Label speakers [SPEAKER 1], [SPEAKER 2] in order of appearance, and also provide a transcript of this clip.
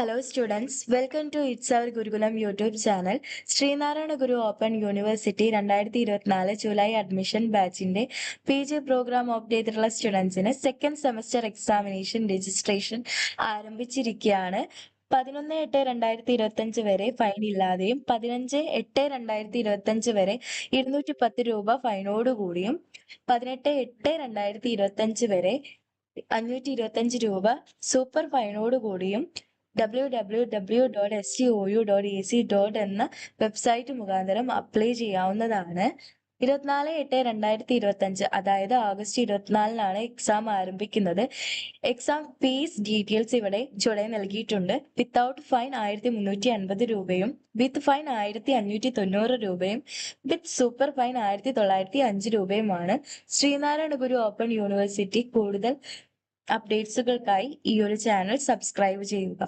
[SPEAKER 1] Hello students welcome to it's our Gurukulam YouTube channel Sreenarayana Guru open university രണ്ടായിരത്തി ഇരുപത്തിനാല് July admission ബാച്ചിന്റെ P G programme opt ചെയ്തിട്ടുള്ള സ്റ്റുഡൻസിന് second semester examination registration ആരംഭിച്ചിരിക്കുകയാണ് പതിനൊന്ന് എട്ട് രണ്ടായിരത്തി ഇരുപത്തി അഞ്ച് വരെ ഫൈൻ ഇല്ലാതെയും പതിനഞ്ച് എട്ട് രണ്ടായിരത്തി ഇരുപത്തി അഞ്ച് വരെ ഇരുന്നൂറ്റി പത്ത് രൂപ ഫൈനോടുകൂടിയും പതിനെട്ട് എട്ട് രണ്ടായിരത്തി ഇരുപത്തി അഞ്ച് വരെ അഞ്ഞൂറ്റി ഇരുപത്തി അഞ്ച് രൂപ super ഫൈനോടുകൂടിയും W W W dot S C O U dot A C dot എന്ന വെബ്സൈറ്റ് മുഖാന്തരം അപ്ലൈ ചെയ്യാവുന്നതാണ്. ഇരുപത്തിനാല് എട്ട് രണ്ടായിരത്തി ഇരുപത്തി അഞ്ച് അതായത് ഓഗസ്റ്റ് ഇരുപത്തിനാലിനാണ് എക്സാം ആരംഭിക്കുന്നത്. എക്സാം ഫീസ് ഡീറ്റെയിൽസ് ഇവിടെ ചുവടെ നൽകിയിട്ടുണ്ട്. വിത്തൗട്ട് ഫൈൻ ആയിരത്തി മുന്നൂറ്റി അൻപത് രൂപയും വിത്ത് ഫൈൻ ആയിരത്തി അഞ്ഞൂറ്റി തൊണ്ണൂറ് രൂപയും വിത്ത് സൂപ്പർ ഫൈൻ ആയിരത്തി തൊള്ളായിരത്തി അഞ്ച് രൂപയുമാണ്. ശ്രീനാരായണ ഗുരു ഓപ്പൺ യൂണിവേഴ്സിറ്റി കൂടുതൽ അപ്ഡേറ്റ്സുകൾക്കായി ഈ ഒരു ചാനൽ സബ്സ്ക്രൈബ് ചെയ്യുക.